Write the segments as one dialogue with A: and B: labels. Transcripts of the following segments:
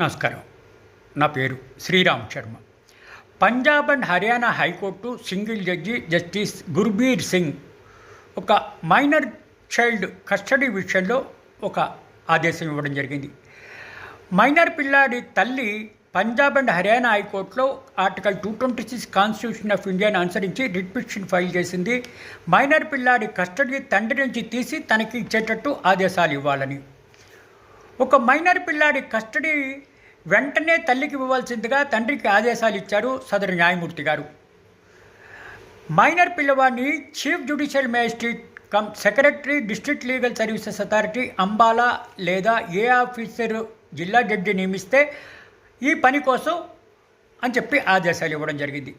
A: నమస్కారం. నా పేరు Sriram Sharma. Punjab and Haryana high court single judge justice Gurbir Singh ఒక మైనర్ చైల్డ్ కస్టడీ విషయంలో ఒక ఆదేశం ఇవ్వడం జరిగింది. మైనర్ పిల్లాడి తల్లి పంజాబ్ అండ్ హర్యానా హైకోర్టులో article two twenty six constitution of ఇండియాను అనుసరించి రిట్ పిటిషన్ ఫైల్ చేసింది. మైనర్ పిల్లాడి కస్టడీ తండ్రి నుంచి తీసి తనకి ఇచ్చేటట్టు ఆదేశాలు ఇవ్వాలని. ఒక మైనర్ పిల్లాడి కస్టడీ వెంటనే తల్లికి ఇవ్వాల్సిందిగా తండ్రికి ఆదేశాలు ఇచ్చారు సదరు న్యాయమూర్తి గారు. మైనర్ పిల్లవాడిని chief judicial magistrate cum secretary district legal services authority Ambala లేదా ఏ ఆఫీసర్ జిల్లా జడ్జి నియమిస్తే ఈ పని కోసం అని చెప్పి ఆదేశాలు ఇవ్వడం జరిగింది.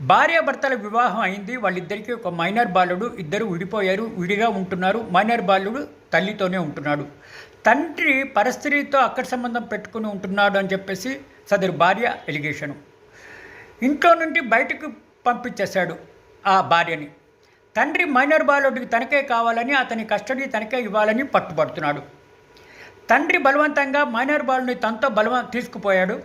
A: భార్యాభర్తల వివాహం అయింది. వాళ్ళిద్దరికీ ఒక మైనర్ బాలుడు. ఇద్దరు విడిపోయారు. విడిగా ఉంటున్నారు. మైనర్ బాలుడు తల్లితోనే ఉంటున్నాడు. తండ్రి పరిస్థితితో అక్కడ సంబంధం పెట్టుకుని ఉంటున్నాడు అని చెప్పేసి సదరు భార్య ఎలిగేషను. ఇంట్లో నుండి బయటకు పంపించేశాడు ఆ భార్యని. తండ్రి మైనర్ బాలుడికి తనకే కావాలని అతని కస్టడీ తనకే ఇవ్వాలని పట్టుబడుతున్నాడు. తండ్రి బలవంతంగా మైనర్ బాలుని తనతో బలవం తీసుకుపోయాడు.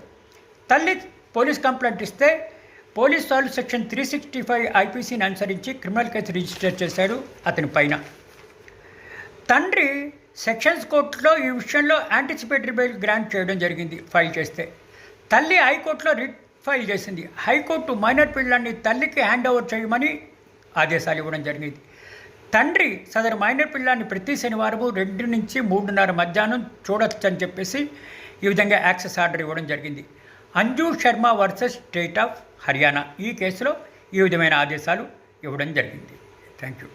A: తల్లి పోలీస్ కంప్లైంట్ ఇస్తే పోలీస్ వాళ్ళు సెక్షన్ త్రీ సిక్స్టీ ఫైవ్ ఐపీసీని అనుసరించి క్రిమినల్ కేసు రిజిస్టర్ చేశాడు అతని పైన. తండ్రి సెక్షన్స్ కోర్టులో ఈ విషయంలో యాంటిసిపేటరీ బెయిల్ గ్రాంట్ చేయడం జరిగింది ఫైల్ చేస్తే. తల్లి హైకోర్టులో రిట్ ఫైల్ చేసింది. హైకోర్టు మైనర్ పిల్లల్ని తల్లికి హ్యాండ్ ఓవర్ చేయమని ఆదేశాలు ఇవ్వడం జరిగింది. తండ్రి సదరు మైనర్ పిల్లాన్ని ప్రతి శనివారము రెండు నుంచి మూడున్నర మధ్యాహ్నం చూడొచ్చు అని చెప్పేసి ఈ విధంగా యాక్సెస్ ఆర్డర్ ఇవ్వడం జరిగింది. Anju Sharma versus state of Haryana ఈ కేసులో ఈ విధమైన ఆదేశాలు ఇవ్వడం జరిగింది. Thank you